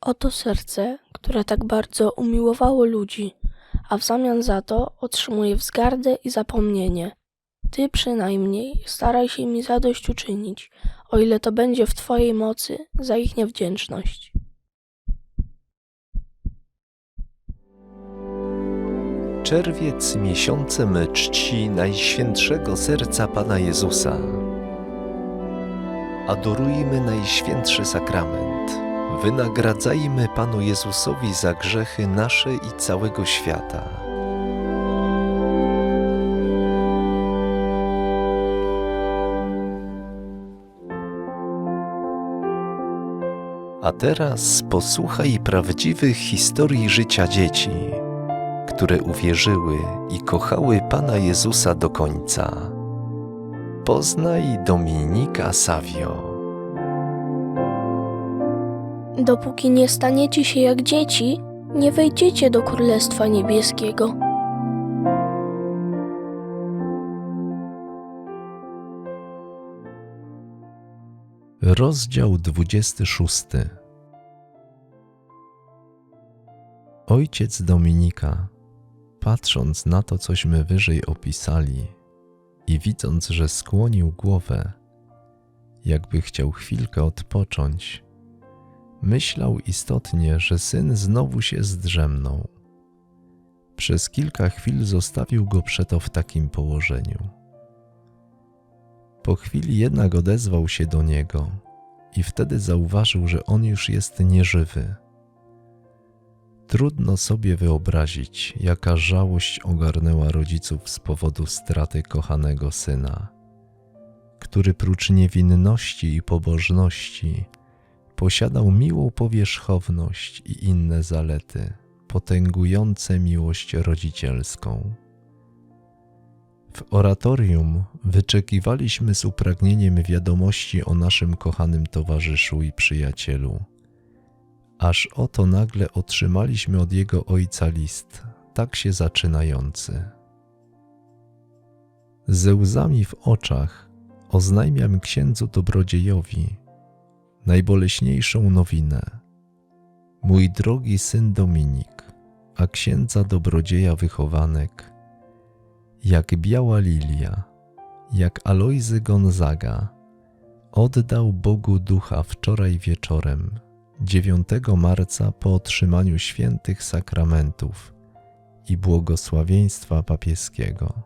Oto serce, które tak bardzo umiłowało ludzi, a w zamian za to otrzymuje wzgardę i zapomnienie. Ty przynajmniej staraj się mi zadośćuczynić, o ile to będzie w Twojej mocy, za ich niewdzięczność. Czerwiec miesiącem czci Najświętszego Serca Pana Jezusa. Adorujmy Najświętszy Sakrament. Wynagradzajmy Panu Jezusowi za grzechy nasze i całego świata. A teraz posłuchaj prawdziwych historii życia dzieci które uwierzyły i kochały Pana Jezusa do końca. Poznaj Dominika Savio. Dopóki nie staniecie się jak dzieci, nie wejdziecie do Królestwa Niebieskiego. Rozdział 26 Ojciec Dominika, patrząc na to, cośmy wyżej opisali i widząc, że skłonił głowę, jakby chciał chwilkę odpocząć, myślał istotnie, że syn znowu się zdrzemnął. Przez kilka chwil zostawił go przeto w takim położeniu. Po chwili jednak odezwał się do niego i wtedy zauważył, że on już jest nieżywy. Trudno sobie wyobrazić, jaka żałość ogarnęła rodziców z powodu straty kochanego syna, który prócz niewinności i pobożności posiadał miłą powierzchowność i inne zalety, potęgujące miłość rodzicielską. W oratorium wyczekiwaliśmy z upragnieniem wiadomości o naszym kochanym towarzyszu i przyjacielu aż oto nagle otrzymaliśmy od jego ojca list, tak się zaczynający. Ze łzami w oczach oznajmiam księdzu dobrodziejowi najboleśniejszą nowinę. Mój drogi syn Dominik, a księdza dobrodzieja wychowanek, jak biała lilia, jak Alojzy Gonzaga, oddał Bogu ducha wczoraj wieczorem 9 marca po otrzymaniu świętych sakramentów i błogosławieństwa papieskiego.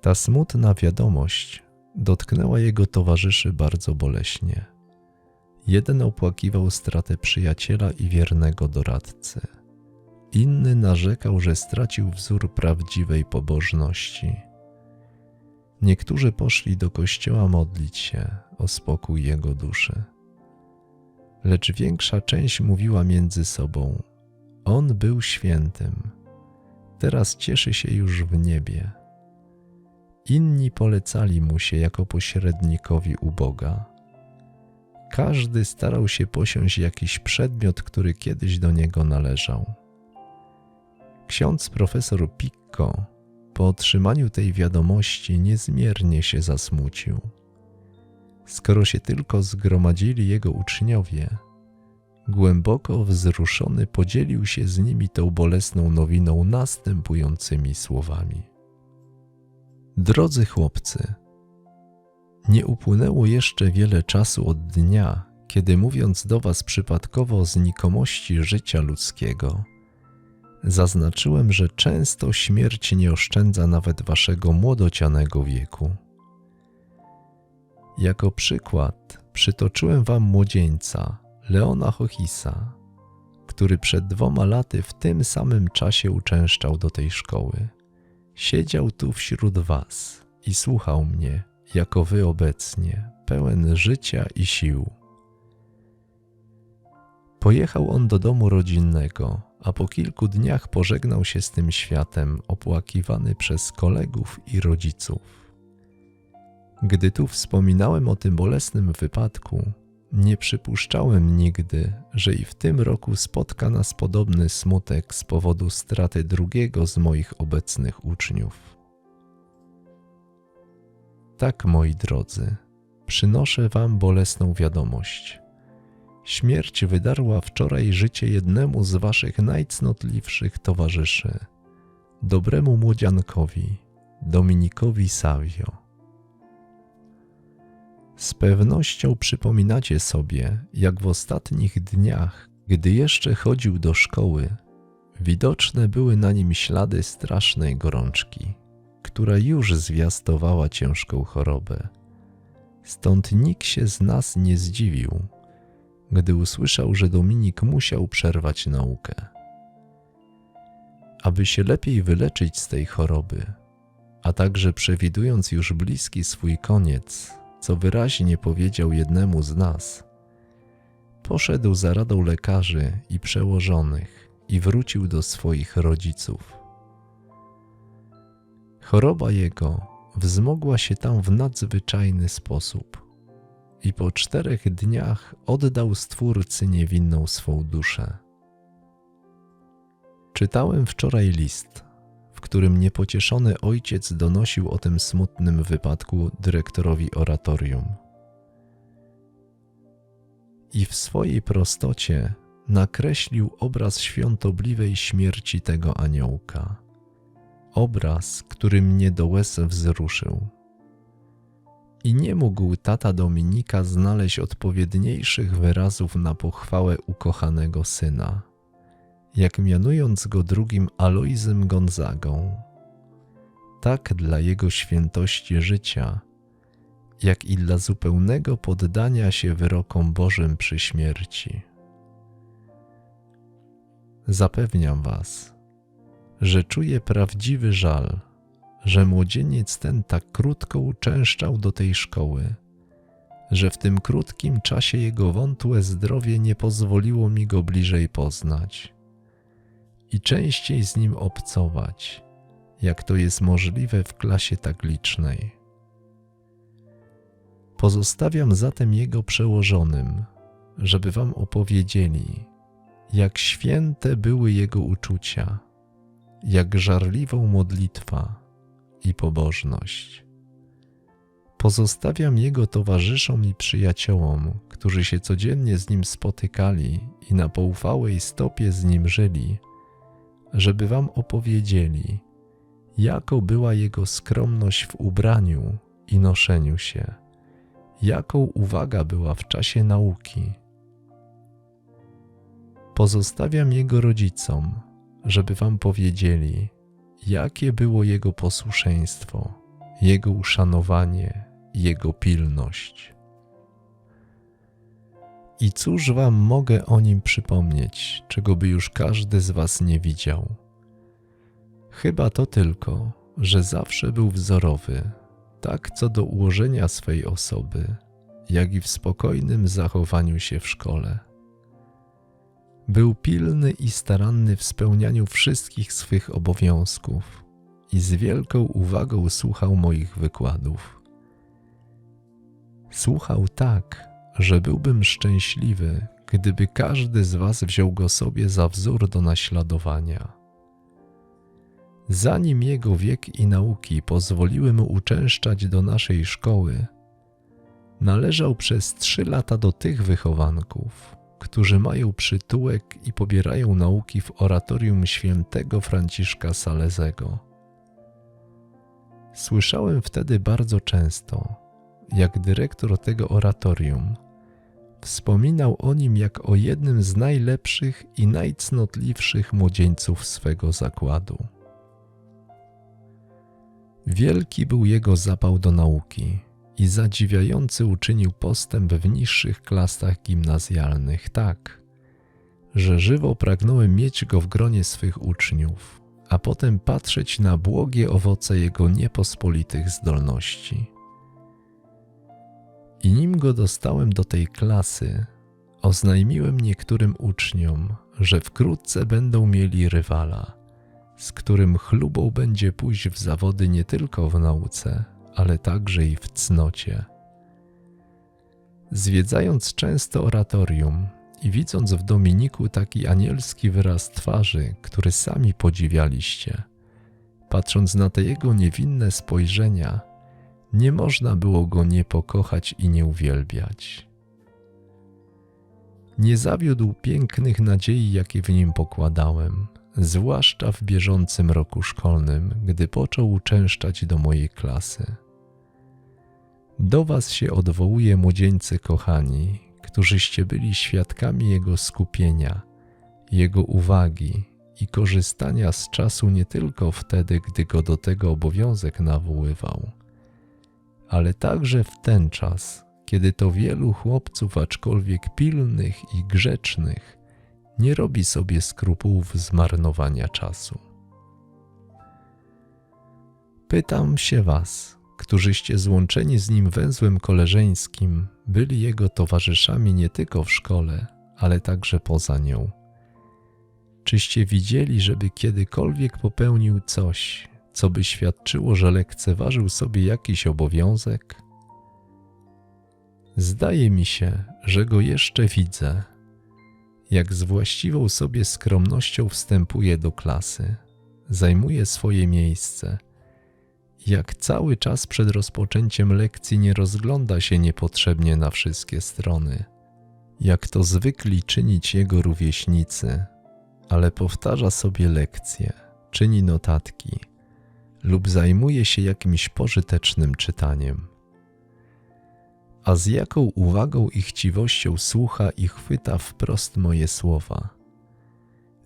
Ta smutna wiadomość dotknęła jego towarzyszy bardzo boleśnie. Jeden opłakiwał stratę przyjaciela i wiernego doradcy. Inny narzekał, że stracił wzór prawdziwej pobożności. Niektórzy poszli do kościoła modlić się o spokój jego duszy. Lecz większa część mówiła między sobą: On był świętym, teraz cieszy się już w niebie. Inni polecali mu się jako pośrednikowi u Boga. Każdy starał się posiąść jakiś przedmiot, który kiedyś do niego należał. Ksiądz profesor Picco po otrzymaniu tej wiadomości niezmiernie się zasmucił. Skoro się tylko zgromadzili jego uczniowie, głęboko wzruszony podzielił się z nimi tą bolesną nowiną następującymi słowami. Drodzy chłopcy, nie upłynęło jeszcze wiele czasu od dnia, kiedy mówiąc do was przypadkowo o znikomości życia ludzkiego, zaznaczyłem, że często śmierć nie oszczędza nawet waszego młodocianego wieku. Jako przykład przytoczyłem wam młodzieńca, Leona Hochisa, który przed dwoma laty w tym samym czasie uczęszczał do tej szkoły. Siedział tu wśród was i słuchał mnie, jako wy obecnie, pełen życia i sił. Pojechał on do domu rodzinnego, a po kilku dniach pożegnał się z tym światem, opłakiwany przez kolegów i rodziców. Gdy tu wspominałem o tym bolesnym wypadku, nie przypuszczałem nigdy, że i w tym roku spotka nas podobny smutek z powodu straty drugiego z moich obecnych uczniów. Tak, moi drodzy, przynoszę Wam bolesną wiadomość. Śmierć wydarła wczoraj życie jednemu z waszych najcnotliwszych towarzyszy, dobremu młodziankowi, Dominikowi Savio. Z pewnością przypominacie sobie, jak w ostatnich dniach, gdy jeszcze chodził do szkoły, widoczne były na nim ślady strasznej gorączki, która już zwiastowała ciężką chorobę. Stąd nikt się z nas nie zdziwił, gdy usłyszał, że Dominik musiał przerwać naukę. Aby się lepiej wyleczyć z tej choroby, a także przewidując już bliski swój koniec, co wyraźnie powiedział jednemu z nas, poszedł za radą lekarzy i przełożonych i wrócił do swoich rodziców. Choroba jego wzmogła się tam w nadzwyczajny sposób i po czterech dniach oddał Stwórcy niewinną swą duszę. Czytałem wczoraj list, którym niepocieszony ojciec donosił o tym smutnym wypadku dyrektorowi oratorium. I w swojej prostocie nakreślił obraz świątobliwej śmierci tego aniołka. Obraz, który mnie do łez wzruszył. I nie mógł tata Dominika znaleźć odpowiedniejszych wyrazów na pochwałę ukochanego syna jak mianując go drugim Aloizem Gonzagą. Tak dla jego świętości życia, jak i dla zupełnego poddania się wyrokom Bożym przy śmierci. Zapewniam Was, że czuję prawdziwy żal, że młodzieniec ten tak krótko uczęszczał do tej szkoły, że w tym krótkim czasie jego wątłe zdrowie nie pozwoliło mi go bliżej poznać i częściej z nim obcować, jak to jest możliwe w klasie tak licznej. Pozostawiam zatem jego przełożonym, żeby wam opowiedzieli, jak święte były jego uczucia, jak żarliwą modlitwa i pobożność. Pozostawiam jego towarzyszom i przyjaciołom, którzy się codziennie z nim spotykali i na poufałej stopie z nim żyli, żeby wam opowiedzieli, jaką była jego skromność w ubraniu i noszeniu się, jaką uwaga była w czasie nauki. Pozostawiam jego rodzicom, żeby wam powiedzieli, jakie było jego posłuszeństwo, jego uszanowanie, jego pilność. I cóż wam mogę o nim przypomnieć, czego by już każdy z was nie widział? Chyba to tylko, że zawsze był wzorowy, tak co do ułożenia swej osoby, jak i w spokojnym zachowaniu się w szkole. Był pilny i staranny w spełnianiu wszystkich swych obowiązków i z wielką uwagą słuchał moich wykładów. Słuchał tak, że byłbym szczęśliwy, gdyby każdy z Was wziął go sobie za wzór do naśladowania. Zanim jego wiek i nauki pozwoliły mu uczęszczać do naszej szkoły, należał przez trzy lata do tych wychowanków, którzy mają przytułek i pobierają nauki w oratorium świętego Franciszka Salezego. Słyszałem wtedy bardzo często, jak dyrektor tego oratorium Wspominał o nim jak o jednym z najlepszych i najcnotliwszych młodzieńców swego zakładu. Wielki był jego zapał do nauki i zadziwiający uczynił postęp w niższych klasach gimnazjalnych tak, że żywo pragnąłem mieć go w gronie swych uczniów, a potem patrzeć na błogie owoce jego niepospolitych zdolności. I nim go dostałem do tej klasy, oznajmiłem niektórym uczniom, że wkrótce będą mieli rywala, z którym chlubą będzie pójść w zawody nie tylko w nauce, ale także i w cnocie. Zwiedzając często oratorium i widząc w Dominiku taki anielski wyraz twarzy, który sami podziwialiście, patrząc na te jego niewinne spojrzenia, nie można było go nie pokochać i nie uwielbiać. Nie zawiódł pięknych nadziei, jakie w nim pokładałem, zwłaszcza w bieżącym roku szkolnym, gdy począł uczęszczać do mojej klasy. Do was się odwołuję, młodzieńcy kochani, którzyście byli świadkami jego skupienia, jego uwagi i korzystania z czasu nie tylko wtedy, gdy go do tego obowiązek nawoływał, ale także w ten czas, kiedy to wielu chłopców, aczkolwiek pilnych i grzecznych, nie robi sobie skrupułów zmarnowania czasu. Pytam się was, którzyście złączeni z nim węzłem koleżeńskim, byli jego towarzyszami nie tylko w szkole, ale także poza nią. Czyście widzieli, żeby kiedykolwiek popełnił coś, co by świadczyło, że lekceważył sobie jakiś obowiązek? Zdaje mi się, że go jeszcze widzę, jak z właściwą sobie skromnością wstępuje do klasy, zajmuje swoje miejsce, jak cały czas przed rozpoczęciem lekcji nie rozgląda się niepotrzebnie na wszystkie strony, jak to zwykli czynić jego rówieśnicy, ale powtarza sobie lekcje, czyni notatki lub zajmuje się jakimś pożytecznym czytaniem a z jaką uwagą i chciwością słucha i chwyta wprost moje słowa.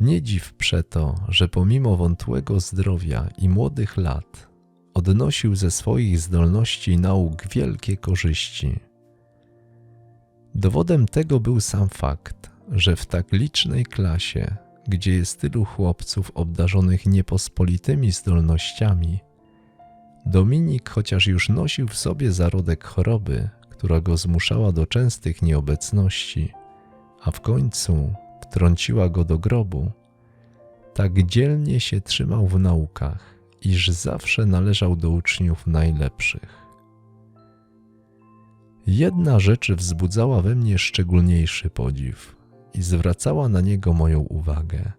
Nie dziw przeto, że pomimo wątłego zdrowia i młodych lat odnosił ze swoich zdolności nauk wielkie korzyści. Dowodem tego był sam fakt, że w tak licznej klasie, gdzie jest tylu chłopców obdarzonych niepospolitymi zdolnościami, Dominik, chociaż już nosił w sobie zarodek choroby, która go zmuszała do częstych nieobecności, a w końcu wtrąciła go do grobu, tak dzielnie się trzymał w naukach, iż zawsze należał do uczniów najlepszych. Jedna rzecz wzbudzała we mnie szczególniejszy podziw i zwracała na niego moją uwagę,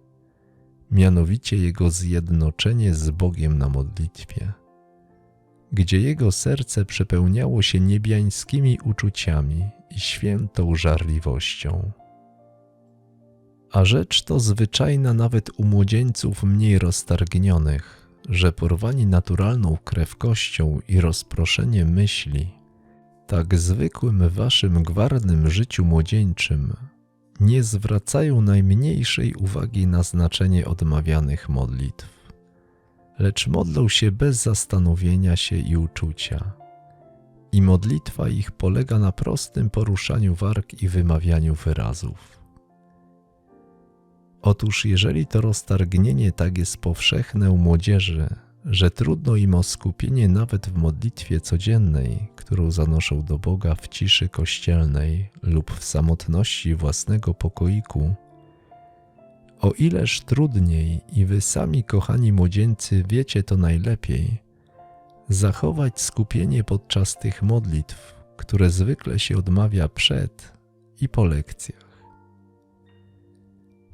mianowicie jego zjednoczenie z Bogiem na modlitwie gdzie jego serce przepełniało się niebiańskimi uczuciami i świętą żarliwością. A rzecz to zwyczajna nawet u młodzieńców mniej roztargnionych, że porwani naturalną krewkością i rozproszeniem myśli, tak zwykłym waszym gwardnym życiu młodzieńczym, nie zwracają najmniejszej uwagi na znaczenie odmawianych modlitw lecz modlą się bez zastanowienia się i uczucia. I modlitwa ich polega na prostym poruszaniu warg i wymawianiu wyrazów. Otóż, jeżeli to roztargnienie tak jest powszechne u młodzieży, że trudno im o skupienie nawet w modlitwie codziennej, którą zanoszą do Boga w ciszy kościelnej lub w samotności własnego pokoiku, o ileż trudniej i wy sami, kochani młodzieńcy, wiecie to najlepiej, zachować skupienie podczas tych modlitw, które zwykle się odmawia przed i po lekcjach.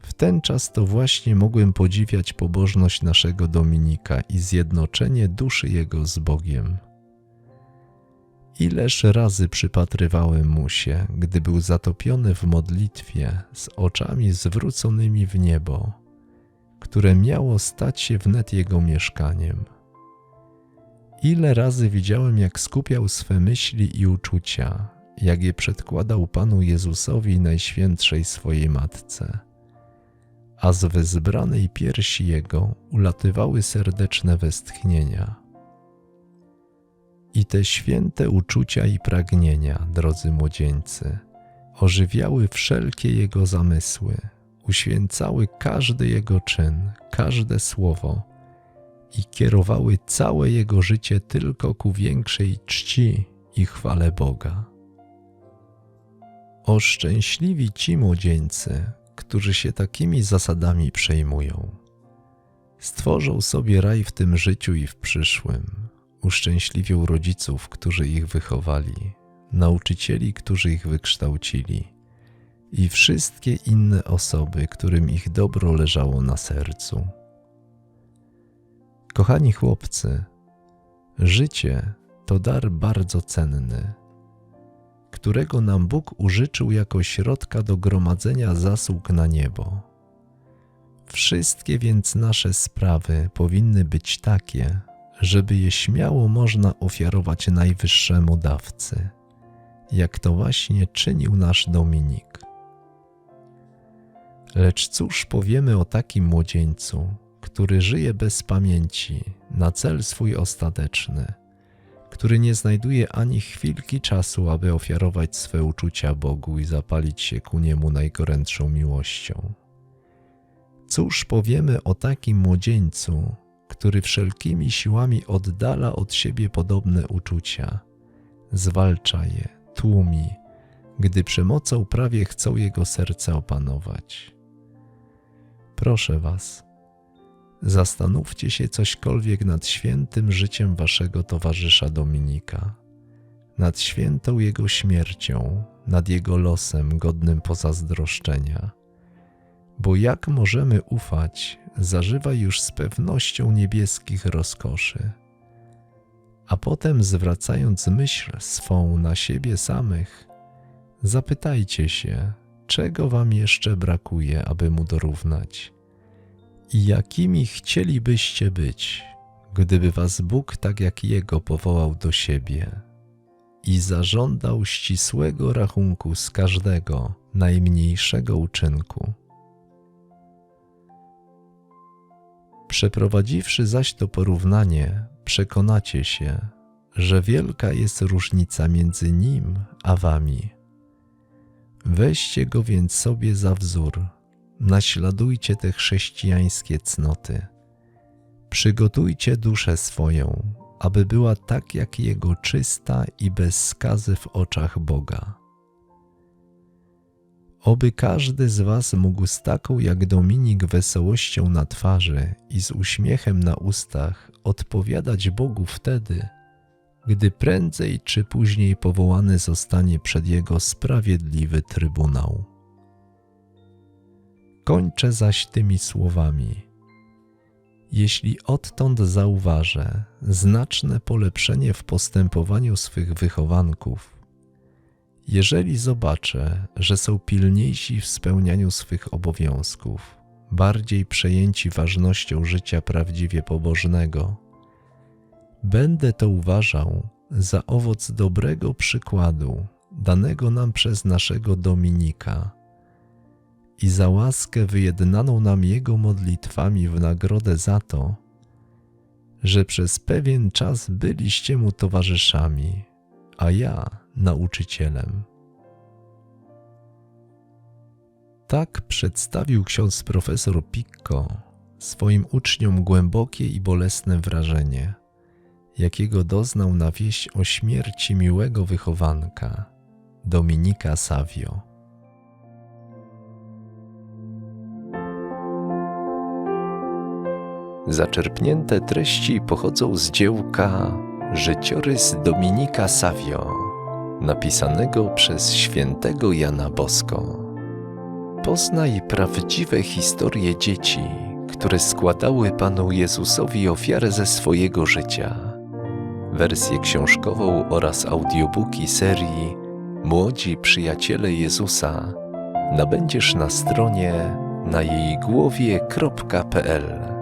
W ten czas to właśnie mogłem podziwiać pobożność naszego Dominika i zjednoczenie duszy jego z Bogiem. Ileż razy przypatrywałem mu się, gdy był zatopiony w modlitwie z oczami zwróconymi w niebo, które miało stać się wnet jego mieszkaniem. Ile razy widziałem, jak skupiał swe myśli i uczucia, jak je przedkładał Panu Jezusowi Najświętszej swojej Matce, a z wezbranej piersi Jego ulatywały serdeczne westchnienia – i te święte uczucia i pragnienia, drodzy młodzieńcy, ożywiały wszelkie jego zamysły, uświęcały każdy jego czyn, każde słowo i kierowały całe jego życie tylko ku większej czci i chwale Boga. O szczęśliwi ci młodzieńcy, którzy się takimi zasadami przejmują. Stworzą sobie raj w tym życiu i w przyszłym uszczęśliwią rodziców, którzy ich wychowali, nauczycieli, którzy ich wykształcili i wszystkie inne osoby, którym ich dobro leżało na sercu. Kochani chłopcy, życie to dar bardzo cenny. Którego nam Bóg użyczył jako środka do gromadzenia zasług na niebo. Wszystkie więc nasze sprawy powinny być takie, żeby je śmiało można ofiarować najwyższemu dawcy, jak to właśnie czynił nasz Dominik. Lecz cóż powiemy o takim młodzieńcu, który żyje bez pamięci na cel swój ostateczny, który nie znajduje ani chwilki czasu, aby ofiarować swe uczucia Bogu i zapalić się ku niemu najgorętszą miłością. Cóż powiemy o takim młodzieńcu, który wszelkimi siłami oddala od siebie podobne uczucia, zwalcza je, tłumi, gdy przemocą prawie chcą jego serce opanować. Proszę Was, zastanówcie się cośkolwiek nad świętym życiem Waszego towarzysza Dominika, nad świętą jego śmiercią, nad jego losem godnym pozazdroszczenia. Bo jak możemy ufać, zażywa już z pewnością niebieskich rozkoszy. A potem, zwracając myśl swą na siebie samych, zapytajcie się, czego wam jeszcze brakuje, aby mu dorównać, jakimi chcielibyście być, gdyby was Bóg tak jak Jego powołał do siebie i zażądał ścisłego rachunku z każdego najmniejszego uczynku. Przeprowadziwszy zaś to porównanie, przekonacie się, że wielka jest różnica między nim a wami. Weźcie go więc sobie za wzór, naśladujcie te chrześcijańskie cnoty. Przygotujcie duszę swoją, aby była tak jak jego czysta i bez skazy w oczach Boga. Oby każdy z Was mógł z taką jak Dominik wesołością na twarzy i z uśmiechem na ustach odpowiadać Bogu wtedy, gdy prędzej czy później powołany zostanie przed Jego sprawiedliwy trybunał. Kończę zaś tymi słowami. Jeśli odtąd zauważę znaczne polepszenie w postępowaniu swych wychowanków, jeżeli zobaczę, że są pilniejsi w spełnianiu swych obowiązków, bardziej przejęci ważnością życia prawdziwie pobożnego, będę to uważał za owoc dobrego przykładu danego nam przez naszego Dominika i za łaskę wyjednaną nam Jego modlitwami w nagrodę za to, że przez pewien czas byliście mu towarzyszami, a ja nauczycielem. Tak przedstawił ksiądz profesor Picco swoim uczniom głębokie i bolesne wrażenie, jakiego doznał na wieść o śmierci miłego wychowanka Dominika Savio. Zaczerpnięte treści pochodzą z dziełka Życiorys Dominika Savio, napisanego przez świętego Jana Bosko. Poznaj prawdziwe historie dzieci, które składały Panu Jezusowi ofiarę ze swojego życia. Wersję książkową oraz audiobooki serii Młodzi Przyjaciele Jezusa nabędziesz na stronie na jej głowie.pl.